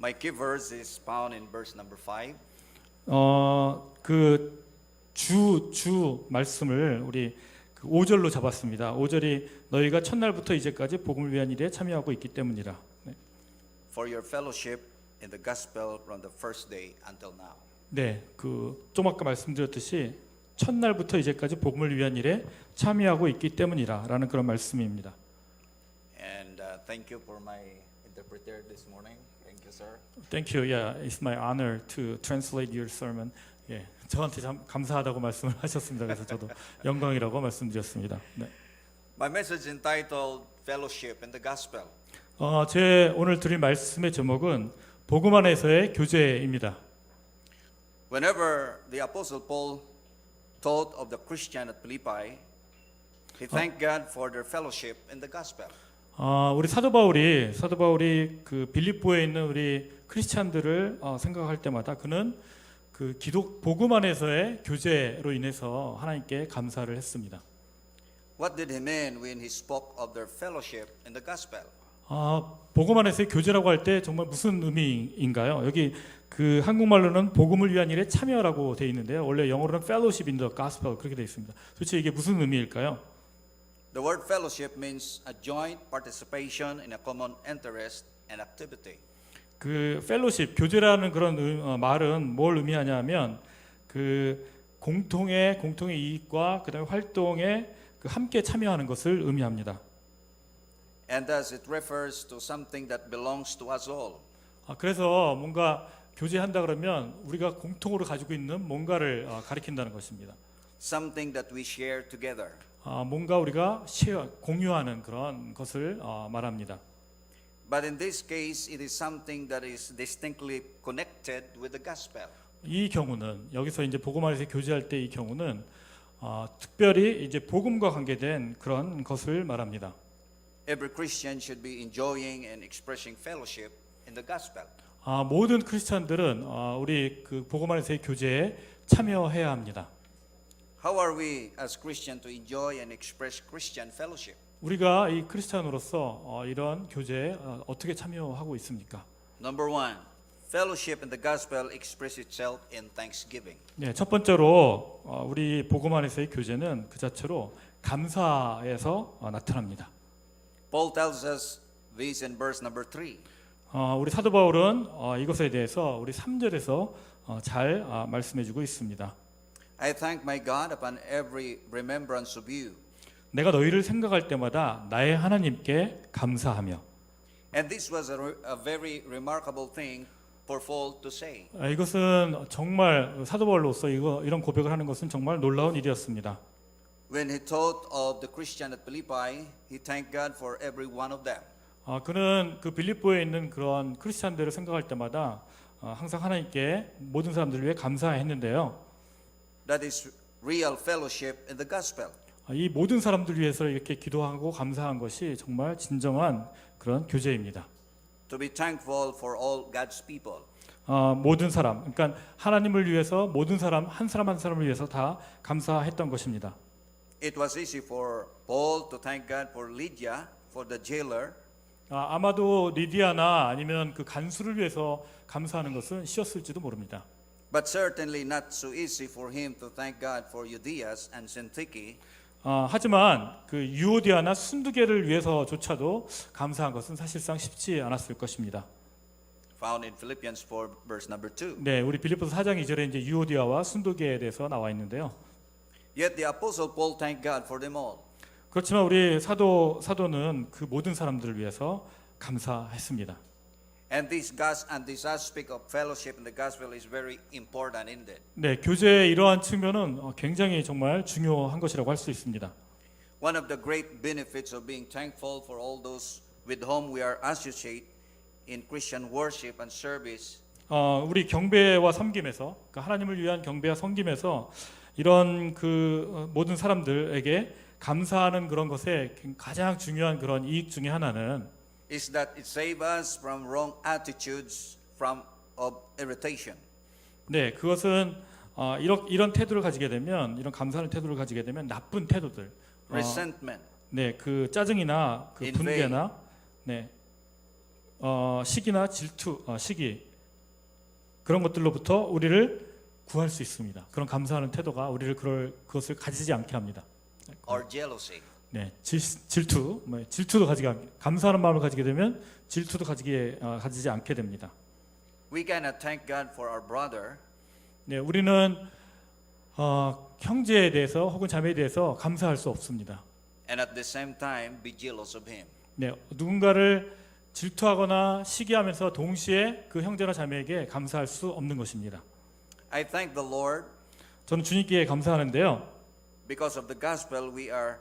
My key verse is found in verse number 5. 어, 그 주, 주 말씀을 우리 그 5절로 잡았습니다. 5절이 너희가 첫날부터 이제까지 복음을 위한 일에 참여하고 있기 때문이라. 네. For your fellowship in the gospel from the first day until now. 네, 그좀 아까 말씀드렸듯이 첫날부터 이제까지 복음을 위한 일에 참여하고 있기 때문이라라는 그런 말씀입니다. And uh, thank you for my interpreter this morning. Thank you, sir. Thank you. Yeah, it's my honor to translate your sermon. 예, 저한테 참 감사하다고 말씀을 하셨습니다. 그래서 저도 영광이라고 말씀드렸습니다. 네. My message entitled Fellowship in the Gospel. 어, 제 오늘 드릴 말씀의 제목은 복음 안에서의 교제입니다. Whenever the Apostle Paul taught of the Christian at Philippi, he thanked God for their fellowship in the gospel. 어, 우리 사도 바울이 사도 바울이 그 빌립보에 있는 우리 크리스찬들을 어, 생각할 때마다 그는 그 기독 복음 안에서의 교제로 인해서 하나님께 감사를 했습니다. What did he mean when he spoke of their fellowship in the gospel? 아, 복음 안에서의 교제라고 할 때 정말 무슨 의미인가요? 여기 그 한국말로는 복음을 위한 일에 참여라고 돼 있는데요. 원래 영어로는 fellowship in the gospel 그렇게 돼 있습니다. 도대체 이게 무슨 의미일까요? The word fellowship means a joint participation in a common interest and activity. 그 펠로십 교제라는 그런 의- 어, 말은 뭘 의미하냐면 그 공통의 공통의 이익과 그다음에 활동에 그 함께 참여하는 것을 의미합니다. And thus it refers to something that belongs to us all. 아, 그래서 뭔가 교제한다 그러면 우리가 공통으로 가지고 있는 뭔가를 어, 가리킨다는 것입니다. Something that we share together. 아, 뭔가 우리가 공유하는 그런 것을 어, 말합니다. But in this case, it is something that is distinctly connected with the gospel. 이 경우는 여기서 이제 복음 안에서 교제할 때 이 경우는 어, 특별히 이제 복음과 관계된 그런 것을 말합니다. Every Christian should be enjoying and expressing fellowship in the gospel. 아, 모든 크리스찬들은 어, 우리 그 복음 안에서의 교제에 참여해야 합니다. How are we as Christians to enjoy and express Christian fellowship? 우리가 이 크리스찬으로서 어, 이런 교제에 어, 어떻게 참여하고 있습니까? Number one, fellowship in the gospel expresses itself in thanksgiving. 네, 첫 번째로 어, 우리 복음 안에서의 교제는 그 자체로 감사에서 어, 나타납니다. Paul tells us this in verse number three. 어, 우리 사도 바울은 어, 이것에 대해서 우리 3절에서 어, 잘 어, 말씀해주고 있습니다. I thank my God upon every remembrance of you. 내가 너희를 생각할 때마다 나의 하나님께 감사하며 And this was a, a very remarkable thing for Paul to say. 아, 이것은 정말 사도 바울로서 이거 이런 고백을 하는 것은 정말 놀라운 일이었습니다. When he taught of the Christian at Philippi, he thanked God for every one of them. 아, 그는 그 빌립보에 있는 그런 크리스찬들을 생각할 때마다 어, 항상 하나님께 모든 사람들을 위해 감사했는데요. That is real fellowship in the gospel. 아, 이 모든 사람들 위해서 이렇게 기도하고 감사한 것이 정말 진정한 그런 교제입니다. To be thankful for all God's people. 어, 모든 사람, 그러니까 하나님을 위해서 모든 사람 한 사람 한 사람을 위해서 다 감사했던 것입니다. It was easy for Paul to thank God for Lydia, for the jailer, 아, 아마도 리디아나 아니면 그 간수를 위해서 감사하는 것은 쉬웠을지도 모릅니다. But certainly not so easy for him to thank God for Eudias and Syntyche, 아, 하지만 그 유오디아나 순두개를 위해서조차도 감사한 것은 사실상 쉽지 않았을 것입니다. found in Philippians 4, verse number 2. 네, 우리 빌립보서 4장 2절에 이제 유오디아와 순두개에 대해서 나와 있는데요. Yet the apostle Paul thanked God for them all. 그렇지만 우리 사도 사도는 그 모든 사람들을 위해서 감사했습니다. And this gas and this aspect of fellowship in the gospel is very important indeed. 네, 교제의 이러한 측면은 어, 굉장히 정말 중요한 것이라고 할 수 있습니다. One of the great benefits of being thankful for all those with whom we are associate in Christian worship and service 어, 우리 경배와 섬김에서 그러니까 하나님을 위한 경배와 섬김에서 이런 그 어, 모든 사람들에게 감사하는 그런 것에 가장 중요한 그런 이익 중에 하나는 is that it saves us from wrong attitudes from of irritation. 네, 그것은 어, 이런 이런 태도를 가지게 되면 이런 감사하는 태도를 가지게 되면 나쁜 태도들, 어, resentment, 네, 그 짜증이나 그. 분개나 네, 어, 시기나 질투, 어, 시기 그런 것들로부터 우리를 구할 수 있습니다. 그런 감사하는 태도가 우리를 그럴 그것을 가지지 않게 합니다. or jealousy. 네, 질, 질투, 뭐, 질투도 가지게 않- 감사하는 마음을 가지게 되면 질투도 가지게 어, 가지지 않게 됩니다. We cannot thank God for our brother 네, 우리는 어, 형제에 대해서 혹은 자매에 대해서 감사할 수 없습니다. and at the same time be jealous of him. 네, 누군가를 질투하거나 시기하면서 동시에 그 형제나 자매에게 감사할 수 없는 것입니다. I thank the Lord 저는 주님께 감사하는데요. because of the gospel we are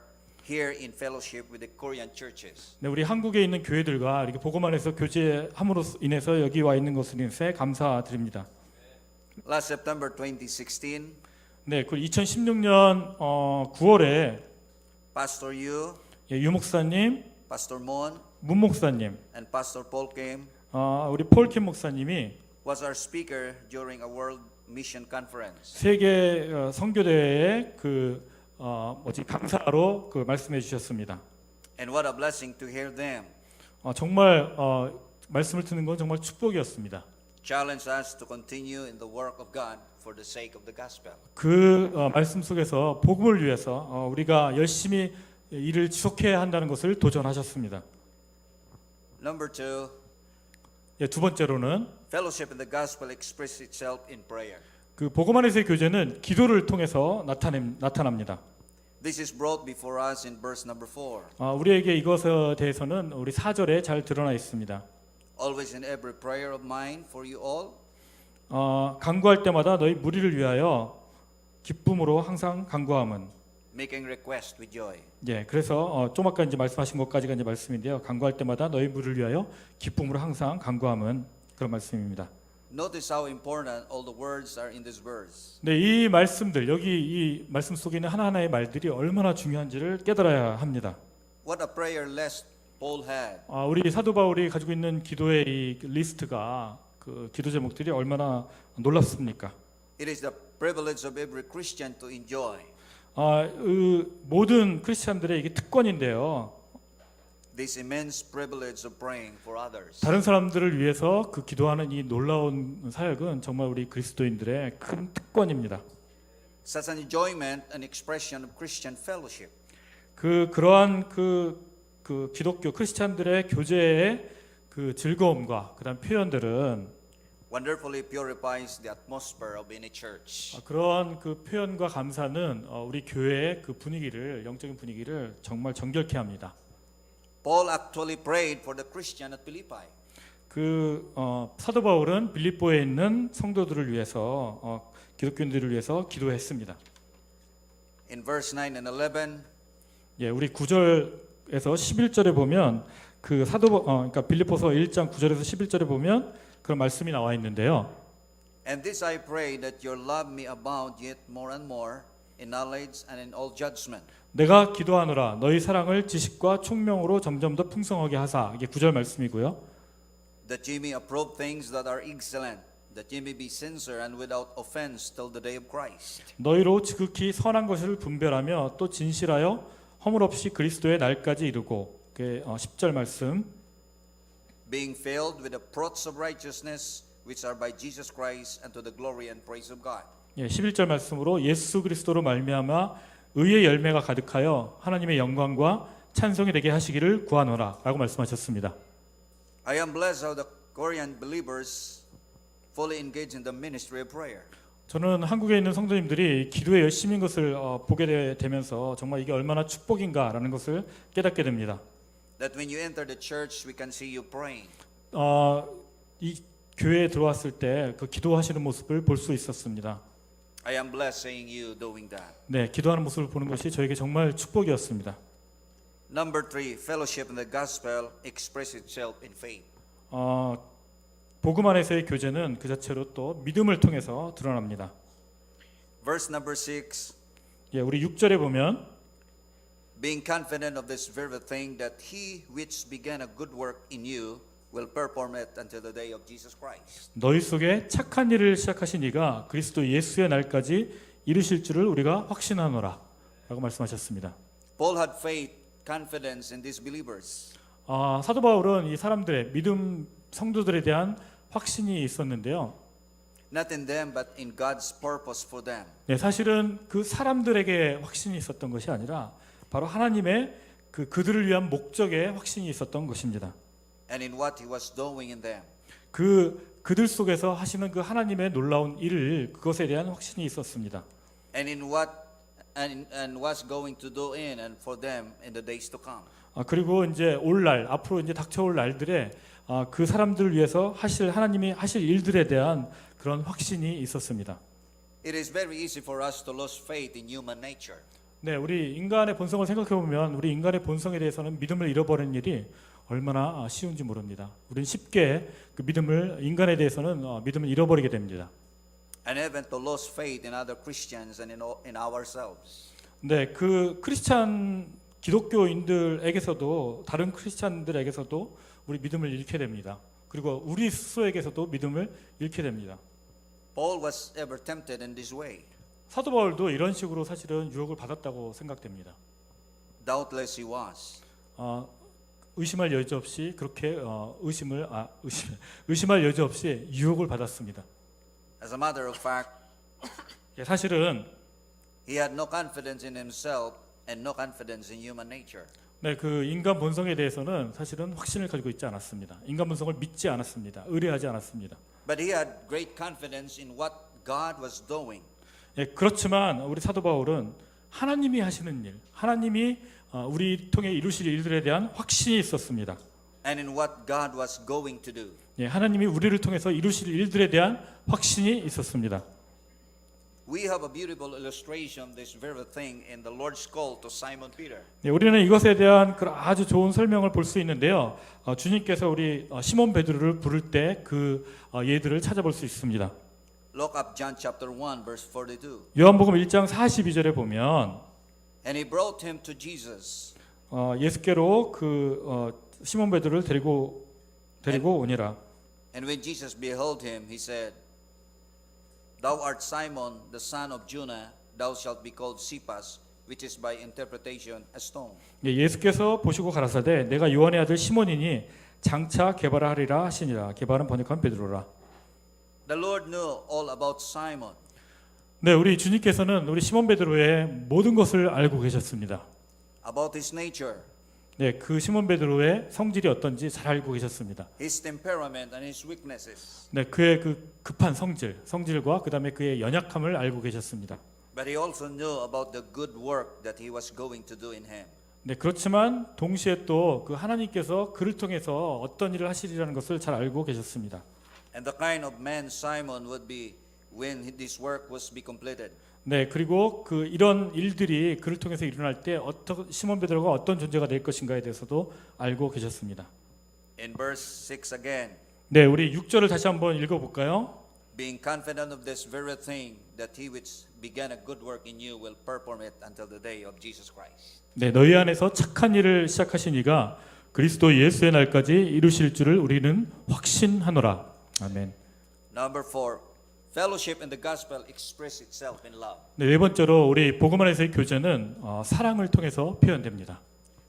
here in fellowship with the Korean churches. 네, 우리 한국에 있는 교회들과 이렇게 복음안에서 교제함으로 인해서 여기 와 있는 것을 인해 감사드립니다. Last September 2016, 네, 그 2016년 어, 9월에 Pastor Yu, 예, 유 목사님, Pastor Mon, 문 목사님, and Pastor Paul came 어, 우리 폴킴 목사님이 was our speaker during a World Mission Conference. 세계 어, 선교대회에 그 어, 뭐지 강사로 그 말씀해 주셨습니다. And what a blessing to hear them 어, 정말 어, 말씀을 듣는 건 정말 축복이었습니다. challenge us to continue in the work of God for the sake of the gospel. 그 어, 말씀 속에서 복음을 위해서 어, 우리가 열심히 일을 지속해야 한다는 것을 도전하셨습니다. Number two, 예, 두 번째로는 fellowship in the gospel expresses itself in prayer. 그 복음 안에서의 교제는 기도를 통해서 나타냄, 나타납니다. This is brought before us in verse number four. 어, 우리에게 이것에 대해서는 우리 4절에 잘 드러나 있습니다. Always in every prayer of mine for you all, 어, 간구할 때마다 너희 무리를 위하여 기쁨으로 항상 간구함은 making request with joy. 예, 그래서 어, 좀 아까 이제 말씀하신 것까지가 이제 말씀인데요. 간구할 때마다 너희 무리를 위하여 기쁨으로 항상 간구함은 그런 말씀입니다. Notice how important all the words are in this verse. 네, 이 말씀들 여기 이 말씀 속에 있는 하나하나의 말들이 얼마나 중요한지를 깨달아야 합니다. What a prayer list Paul had. 아, 우리 사도 바울이 가지고 있는 기도의 이 리스트가 그 기도 제목들이 얼마나 놀랍습니까? It is the privilege of every Christian to enjoy 아, 그 모든 크리스천들의 이게 특권인데요. This immense privilege of praying for others. 다른 사람들을 위해서 그 기도하는 이 놀라운 사역은 정말 우리 그리스도인들의 큰 특권입니다. Such an enjoyment and expression of Christian fellowship. 그 그러한 그, 그 기독교 크리스찬들의 교제의 그 즐거움과 그다음 표현들은 wonderfully purifies the atmosphere of any church. 아, 그러한 그 표현과 감사는 어, 우리 교회의 그 분위기를 영적인 분위기를 정말 정결케 합니다. Paul actually prayed for the Christian at Philippi. 그 어, 사도 바울은 빌립보에 있는 성도들을 위해서 어, 기독교인들을 위해서 기도했습니다. In verse 9 and 11, 예, 우리 9절에서 11절에 보면 그 사도 바- 어, 그러니까 빌립보서 1장 9절에서 11절에 보면 그런 말씀이 나와 있는데요. and this I pray that your love may abound yet more and more in knowledge and in all judgment, 내가 기도하노라 너희 사랑을 지식과 총명으로 점점 더 풍성하게 하사 이게 9절 말씀이고요. that ye may approve things that are excellent, that ye may be sincere and without offense till the day of Christ, 너희로 지극히 선한 것을 분별하며 또 진실하여 허물 없이 그리스도의 날까지 이르고 그 10절 말씀 being filled with the fruits of righteousness which are by Jesus Christ unto the glory and praise of God. 예, 11절 말씀으로 예수 그리스도로 말미암아 의의 열매가 가득하여 하나님의 영광과 찬송이 되게 하시기를 구하노라라고 말씀하셨습니다. I am blessed how the Korean believers fully engage in the ministry of prayer. 저는 한국에 있는 성도님들이 기도에 열심인 것을 어, 보게 되- 되면서 정말 이게 얼마나 축복인가라는 것을 깨닫게 됩니다. That when you enter the church, we can see you praying. 어, 이 교회에 들어왔을 때 그 기도하시는 모습을 볼 수 있었습니다. I am blessed seeing you doing that. 네, 기도하는 모습을 보는 것이 저에게 정말 축복이었습니다. Number three, fellowship in the gospel express itself in faith. 어, 복음 안에서의 교제는 그 자체로 또 믿음을 통해서 드러납니다. Verse number six, 예, 우리 6절에 보면 being confident of this very thing that he which began a good work in you will perform it until the day of Jesus Christ. 너희 속에 착한 일을 시작하신 이가 그리스도 예수의 날까지 이루실 줄을 우리가 확신하노라 라고 말씀하셨습니다. Paul had faith, confidence in these believers. 아, 사도 바울은 이 사람들의 믿음 성도들에 대한 확신이 있었는데요. Not in them, but in God's purpose for them. 네, 사실은 그 사람들에게 확신이 있었던 것이 아니라 바로 하나님의 그 그들을 위한 목적에 확신이 있었던 것입니다. And in what he was doing in them. 그 그들 속에서 하시는 그 하나님의 놀라운 일을 그것에 대한 확신이 있었습니다. And in what and, and what's going to do in and for them in the days to come. 아, 그리고 이제 올 날 앞으로 이제 닥쳐올 날들에 아, 그 사람들을 위해서 하실 하나님이 하실 일들에 대한 그런 확신이 있었습니다. It is very easy for us to lose faith in human nature. 네, 우리 인간의 본성을 생각해 보면 우리 인간의 본성에 대해서는 믿음을 잃어버리는 일이 얼마나 아, 쉬운지 모릅니다. 우리는 쉽게 그 믿음을 인간에 대해서는 어, 믿음을 잃어버리게 됩니다. And even to lose faith in other Christians and in, in ourselves. 네, 그 크리스찬 기독교인들에게서도 다른 크리스찬들에게서도 우리 믿음을 잃게 됩니다. 그리고 우리 스스로에게서도 믿음을 잃게 됩니다. Paul was ever tempted in this way. 사도 바울도 이런 식으로 사실은 유혹을 받았다고 생각됩니다. Doubtless he was. 어, 의심할 여지 없이 그렇게 어, 의심을 아, 의심, 의심할 여지 없이 유혹을 받았습니다. As a matter of fact, 예, 사실은 he had no confidence in himself and no confidence in human nature. 네, 그 인간 본성에 대해서는 사실은 확신을 가지고 있지 않았습니다. 인간 본성을 믿지 않았습니다. 의뢰하지 않았습니다. But he had great confidence in what God was doing. 예, 그렇지만 우리 사도 바울은 하나님이 하시는 일, 하나님이 어, 우리 통해 이루실 일들에 대한 확신이 있었습니다. and in what God was going to do. 예, 하나님이 우리를 통해서 이루실 일들에 대한 확신이 있었습니다. We have a beautiful illustration of this very thing in the Lord's call to Simon Peter. 예, 우리는 이것에 대한 그런 아주 좋은 설명을 볼 수 있는데요. 어, 주님께서 우리 어, 시몬 베드로를 부를 때그 예들을 찾아볼 수 있습니다. Look up John chapter 1 verse 42. 요한복음 1장 42절에 보면 And he brought him to Jesus. 어, 예수께로 그 어, 시몬 베드로를 데리고 데리고 오니라. And when Jesus beheld him, he said, Thou art Simon, the son of Jonah, thou shalt be called Cephas, which is by interpretation a stone. 예, 예수께서 보시고 가라사대 내가 요한의 아들 시몬이니 장차 개발하리라 하시니라. 개발은 번역한 베드로라. The Lord knew all about Simon. 네, 우리 주님께서는 우리 시몬 베드로의 모든 것을 알고 계셨습니다. about his nature, 네, 그 시몬 베드로의 성질이 어떤지 잘 알고 계셨습니다. his temperament, and his weaknesses. 네, 그의 그 급한 성질, 성질과 그다음에 그의 연약함을 알고 계셨습니다. But he also knew about the good work that he was going to do in him. 네, 그렇지만 동시에 또 그 하나님께서 그를 통해서 어떤 일을 하시리라는 것을 잘 알고 계셨습니다. And the kind of man Simon would be when this work was be completed. 네, 그리고 그 이런 일들이 그를 통해서 일어날 때 어떤 시몬 베드로가 어떤 존재가 될 것인가에 대해서도 알고 계셨습니다. In verse 6 again, 네, 우리 6절을 다시 한번 읽어 볼까요? being confident of this very thing, that he which began a good work in you will perform it until the day of Jesus Christ. 네, 너희 안에서 착한 일을 시작하신 이가 그리스도 예수의 날까지 이루실 줄을 우리는 확신하노라. 아멘. Number four, fellowship in the gospel express itself in love. 네, 네 번째로 우리 복음 안에서의 교제는 어, 사랑을 통해서 표현됩니다.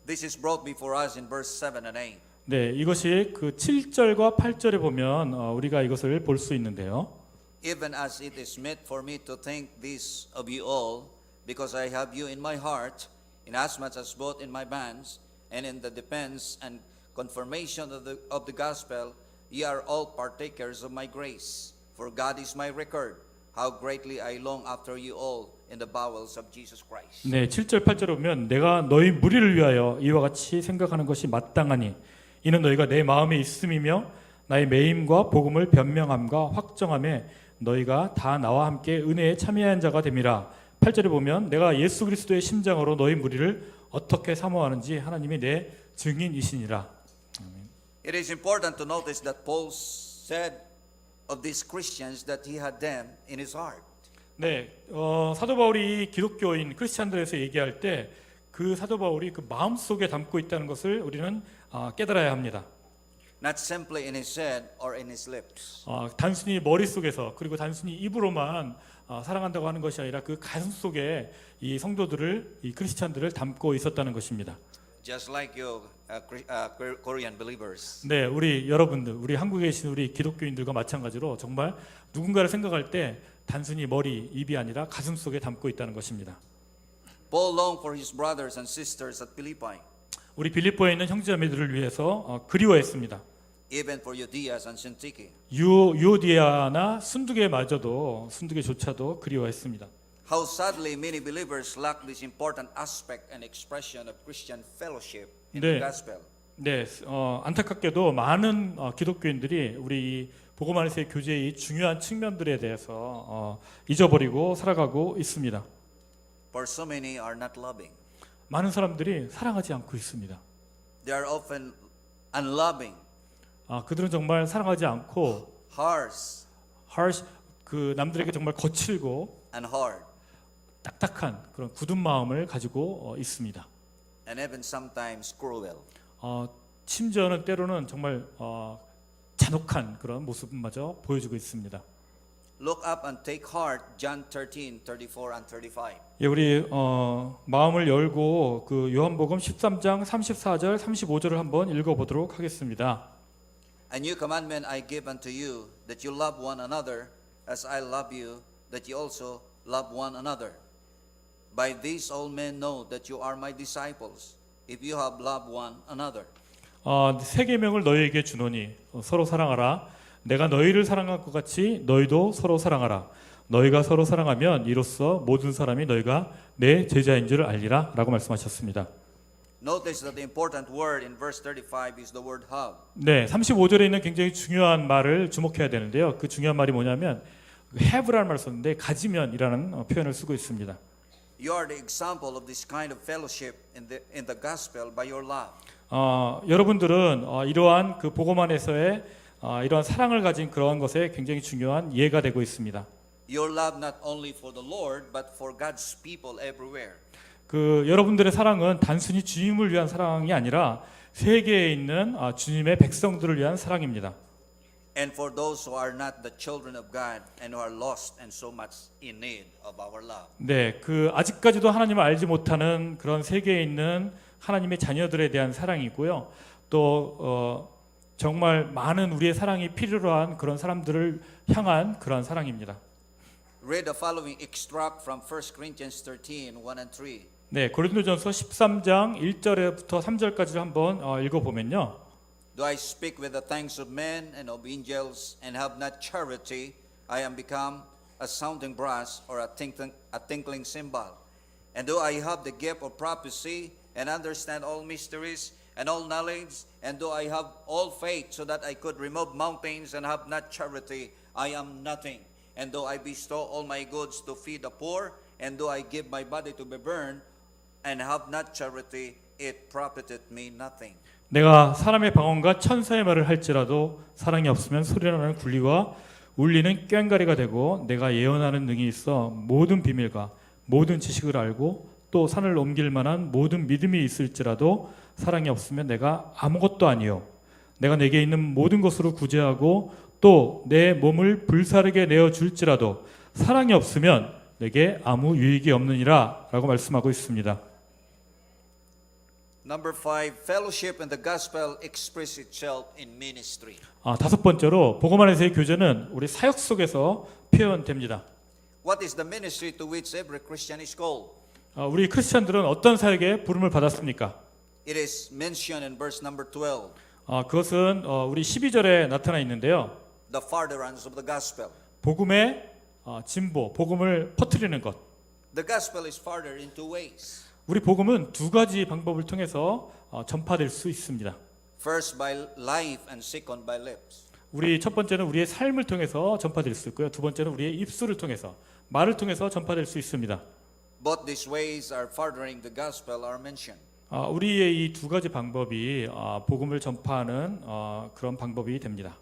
This is brought before us in verse 7 and 8. 네, 이것이 그 7절과 8절에 보면 어, 우리가 이것을 볼 수 있는데요. Even as it is meet for me to think this of you all, because I have you in my heart, inasmuch as both in my bands and in the defense and confirmation of the, of the gospel, ye are all partakers of my grace. For God is my record, how greatly I long after you all in the bowels of Jesus Christ. 네, 7절 8절에 보면 내가 너희 무리를 위하여 이와 같이 생각하는 것이 마땅하니 이는 너희가 내 마음에 있음이며 나의 매임과 복음을 변명함과 확정함에 너희가 다 나와 함께 은혜에 참여한 자가 됨이라. 8절에 보면 내가 예수 그리스도의 심장으로 너희 무리를 어떻게 사모하는지 하나님이 내 증인이시니라. It is important to notice that Paul said of these Christians that he had them in his heart. 네, 어, 사도 바울이 기독교인 크리스찬들에서 얘기할 때 그 사도 바울이 그 마음 속에 담고 있다는 것을 우리는 아, 깨달아야 합니다. not simply in his head or in his lips. 어, 단순히 머릿속에서 그리고 단순히 입으로만 어, 사랑한다고 하는 것이 아니라 그 가슴 속에 이 성도들을 이 크리스찬들을 담고 있었다는 것입니다. Just like you uh, uh, Korean believers. 네, 우리 여러분들, 우리 한국에 계신 우리 기독교인들과 마찬가지로 정말 누군가를 생각할 때 단순히 머리, 입이 아니라 가슴 속에 담고 있다는 것입니다. Paul longed for his brothers and sisters at Philippi, 우리 빌립보에 있는 형제자매들을 위해서 어, 그리워했습니다. even for Euodias and Syntyche. 유, 유오디아나 순두개마저도 순두개조차도 그리워했습니다. How sadly many believers lack this important aspect and expression of Christian fellowship in 네. the gospel. 네, 어, 안타깝게도 많은 어, 기독교인들이 우리 이 복음 안에서의 교제의 이 중요한 측면들에 대해서 어, 잊어버리고 살아가고 있습니다. For so many are not loving. 많은 사람들이 사랑하지 않고 있습니다. They are often unloving, 아, 그들은 정말 사랑하지 않고 harsh, harsh 그 남들에게 정말 거칠고 and hard, 딱딱한 그런 굳은 마음을 가지고 어, 있습니다. And even sometimes cruel. 어, 심지어는 때로는 정말 어, 잔혹한 그런 모습마저 보여주고 있습니다. Look up and take heart, John 13, 34 and 35. 예, 우리 어, 마음을 열고 그 요한복음 13장 34절 35절을 한번 읽어보도록 하겠습니다. A new commandment I give unto you, that you love one another, as I love you, that you also love one another. By this all men know that you are my disciples, if you have loved one another. 어, 세 계명을 너희에게 주노니 어, 서로 사랑하라. 내가 너희를 사랑할 것 같이 너희도 서로 사랑하라. 너희가 서로 사랑하면 이로써 모든 사람이 너희가 내 제자인 줄 알리라라고 말씀하셨습니다. Notice that the important word in verse 35 is the word have. 네, 35절에 있는 굉장히 중요한 말을 주목해야 되는데요. 그 중요한 말이 뭐냐면 have라는 말을 썼는데 가지면이라는 어, 표현을 쓰고 있습니다. You are the example of this kind of fellowship in the, in the gospel by your love. 어, 여러분들은 어, 이러한 그 복음 안에서의 어, 이러한 사랑을 가진 그러한 것에 굉장히 중요한 예가 되고 있습니다. Your love not only for the Lord, but for God's people everywhere. 그 여러분들의 사랑은 단순히 주님을 위한 사랑이 아니라 세계에 있는 아, 주님의 백성들을 위한 사랑입니다. And for those who are not the children of God and who are lost and so much in need of our love. 네, 그 아직까지도 하나님을 알지 못하는 그런 세계에 있는 하나님의 자녀들에 대한 사랑이고요. 또 어, 정말 많은 우리의 사랑이 필요로 한 그런 사람들을 향한 그런 사랑입니다. Read the following extract from 1 Corinthians 13 1 and 3. 네, 고린도전서 13장 1절부터 3절까지를 한번 어, 읽어보면요. Do I speak with the thanks of men and of angels and have not charity? I am become a sounding brass or a tinkling, a tinkling cymbal. And do I have the gift of prophecy and understand all mysteries and all knowledge? And do I have all faith so that I could remove mountains and have not charity? I am nothing. And do I bestow all my goods to feed the poor? And do I give my body to be burned and have not charity? It profited me nothing. 내가 사람의 방언과 천사의 말을 할지라도 사랑이 없으면 소리나는 굴리와 울리는 꽹가리가 되고 내가 예언하는 능이 있어 모든 비밀과 모든 지식을 알고 또 산을 옮길 만한 모든 믿음이 있을지라도 사랑이 없으면 내가 아무것도 아니요 내가 내게 있는 모든 것으로 구제하고 또 내 몸을 불사르게 내어 줄지라도 사랑이 없으면 내게 아무 유익이 없느니라라고 말씀하고 있습니다. Number five, fellowship and the gospel express itself in ministry. 아, 다섯 번째로 복음 안에서의 교제는 우리 사역 속에서 표현됩니다. What is the ministry to which every Christian is called? 아, 우리 크리스천들은 어떤 사역에 부름을 받았습니까? It is mentioned in verse number 12, 아, 그것은 어, 우리 12절에 나타나 있는데요. the furtherance of the gospel. 복음의 어, 진보, 복음을 퍼뜨리는 것. The gospel is furthered in two ways. 우리 복음은 두 가지 방법을 통해서 어, 전파될 수 있습니다. First by life and second by lips. 우리 첫 번째는 우리의 삶을 통해서 전파될 수 있고요. 두 번째는 우리의 입술을 통해서 말을 통해서 전파될 수 있습니다. Both these ways are furthering the gospel are mentioned. 아, 우리의 이 두 가지 방법이 아, 복음을 전파하는 어, 그런 방법이 됩니다.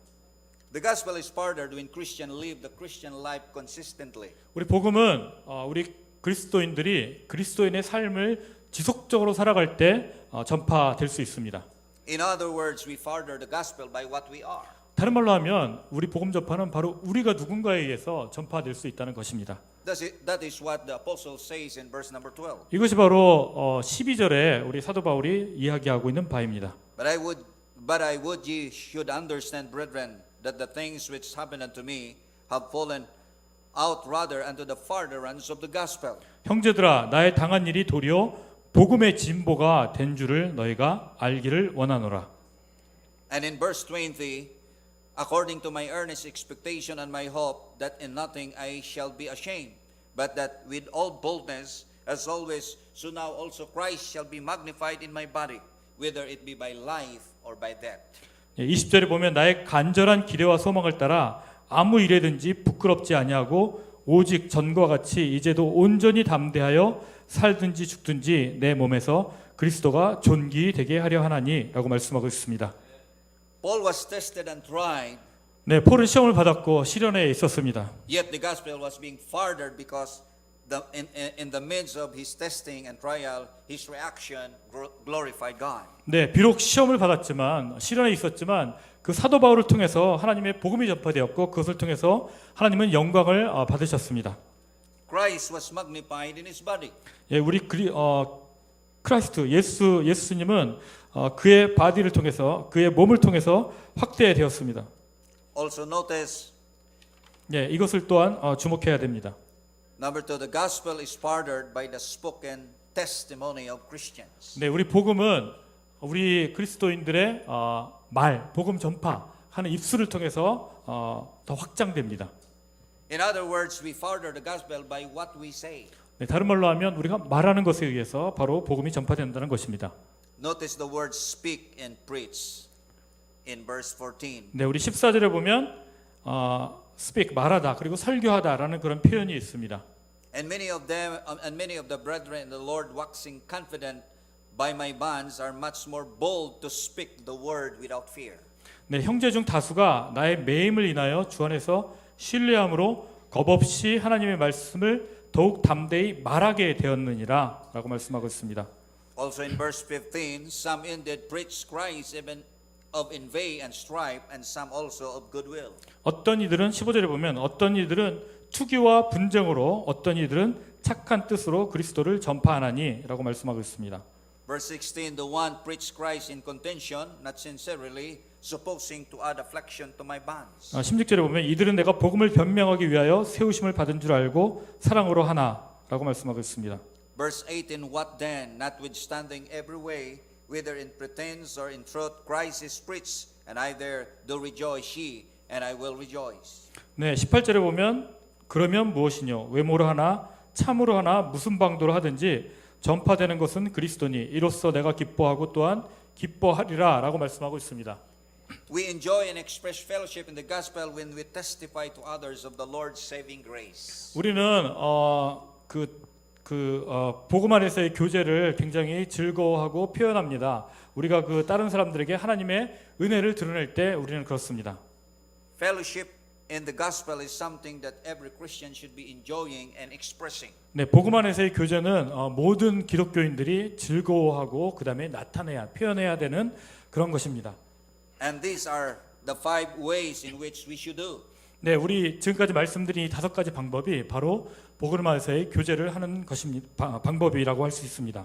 The gospel is furthered when Christians live the Christian life consistently. 우리 복음은 어, 우리 그리스도인들이 그리스도인의 삶을 지속적으로 살아갈 때 어, 전파될 수 있습니다. In other words, we further the gospel by what we are. 다른 말로 하면 우리 복음 전파는 바로 우리가 누군가에 의해서 전파될 수 있다는 것입니다. That is what the apostle says in verse number 12. 이것이 바로 어, 12절에 우리 사도 바울이 이야기하고 있는 바입니다. But I would, but I would ye should understand, brethren, that the things which happened unto me have fallen out rather unto the furtherance of the gospel. 형제들아 나의 당한 일이 도리어 복음의 진보가 된 줄을 너희가 알기를 원하노라. And in verse 20, according to my earnest expectation and my hope, that in nothing I shall be ashamed, but that with all boldness, as always, so now also Christ shall be magnified in my body, whether it be by life or by death. 예, 20절에 보면 나의 간절한 기대와 소망을 따라 아무 일에든지 부끄럽지 아니하고 오직 전과 같이 이제도 온전히 담대하여 살든지 죽든지 내 몸에서 그리스도가 존귀 되게 하려 하나니라고 말씀하고 있습니다. Paul was tested and tried, 네, 폴은 시험을 받았고 시련에 있었습니다. yet the gospel was being furthered because the, in, in, the midst of his testing and trial, his reaction gl- glorified God. 네, 비록 시험을 받았지만 시련에 있었지만 그 사도 바울을 통해서 하나님의 복음이 전파되었고 그것을 통해서 하나님은 영광을 어, 받으셨습니다. Christ was magnified in his body. 예, 우리 그리, 어, 크라이스트 예수 예수님은 어, 그의 바디를 통해서 그의 몸을 통해서 확대되었습니다. Also notice 예, 이것을 또한 어, 주목해야 됩니다. Number two, the gospel is furthered by the spoken testimony of Christians. 네, 우리 복음은 우리 그리스도인들의 어, 말, 복음 전파하는 입술을 통해서 어, 더 확장됩니다. In other words, we further the gospel by what we say. 네, 다른 말로 하면 우리가 말하는 것에 의해서 바로 복음이 전파된다는 것입니다. Notice the words speak and preach in verse 14. 네, 우리 14절에 보면 어, speak 말하다 그리고 설교하다라는 그런 표현이 있습니다. And many of them um, and many of the brethren in the Lord waxing confident by my bonds are much more bold to speak the word without fear. 네, 형제 중 다수가 나의 매임을 인하여 주 안에서 신뢰함으로 겁 없이 하나님의 말씀을 더욱 담대히 말하게 되었느니라라고 말씀하고 있습니다. Also in verse 15, some indeed preach Christ even of envy and strife, and some also of goodwill. 어떤 이들은 15절에 보면 어떤 이들은 투기와 분쟁으로 어떤 이들은 착한 뜻으로 그리스도를 전파하나니라고 말씀하고 있습니다. Verse 16, the one preached Christ in contention, not sincerely, supposing to add affliction to my bonds. 아, 16절에 보면 이들은 내가 복음을 변명하기 위하여 세우심을 받은 줄 알고 사랑으로 하나라고 말씀하고 있습니다. Verse 18, what then, notwithstanding every way, whether in pretense or in truth, Christ is preached, and I there do rejoice ye, and I will rejoice. 네, 18절에 보면 그러면 무엇이뇨 외모로 하나 참으로 하나 무슨 방도로 하든지 전파되는 것은 그리스도니 이로써 내가 기뻐하고 또한 기뻐하리라라고 말씀하고 있습니다. We enjoy and express fellowship in the gospel when we testify to others of the Lord's saving grace. 우리는 어 그 그 어, 복음 안에서의 교제를 굉장히 즐거워하고 표현합니다. 우리가 그 다른 사람들에게 하나님의 은혜를 드러낼 때 우리는 그렇습니다. Fellowship in the gospel is something that every Christian should be enjoying and expressing. 네, 복음 안에서의 교제는 어, 모든 기독교인들이 즐거워하고 그다음에 나타내야 표현해야 되는 그런 것입니다. And these are the five ways in which we should do. 네, 우리 지금까지 말씀드린 이 다섯 가지 방법이 바로 복음 안에서의 교제를 하는 것입니다. 바- 방법이라고 할 수 있습니다.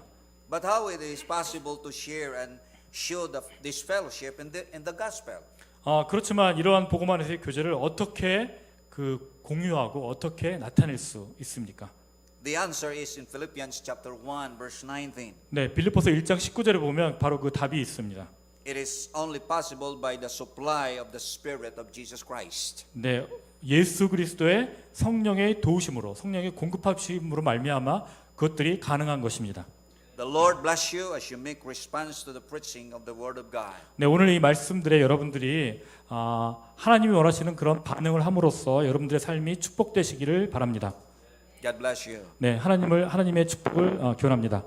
But how it is possible to share and show the, this fellowship in the, in the gospel? 아, 그렇지만 이러한 복음 안에서의 교제를 어떻게 그 공유하고 어떻게 나타낼 수 있습니까? The answer is in Philippians chapter 1 verse 19. 네, 빌립보서 1장 19절에 보면 바로 그 답이 있습니다. It is only possible by the supply of the Spirit of Jesus Christ. 네, 예수 그리스도의 성령의 도우심으로 성령의 공급하심으로 말미암아 그것들이 가능한 것입니다. The Lord bless you as you make response to the preaching of the Word of God. 네, 오늘 이 말씀들에 여러분들이 아, 하나님이 원하시는 그런 반응을 함으로써 여러분들의 삶이 축복되시기를 바랍니다. God bless you. 네, 하나님을 하나님의 축복을 어, 기원합니다.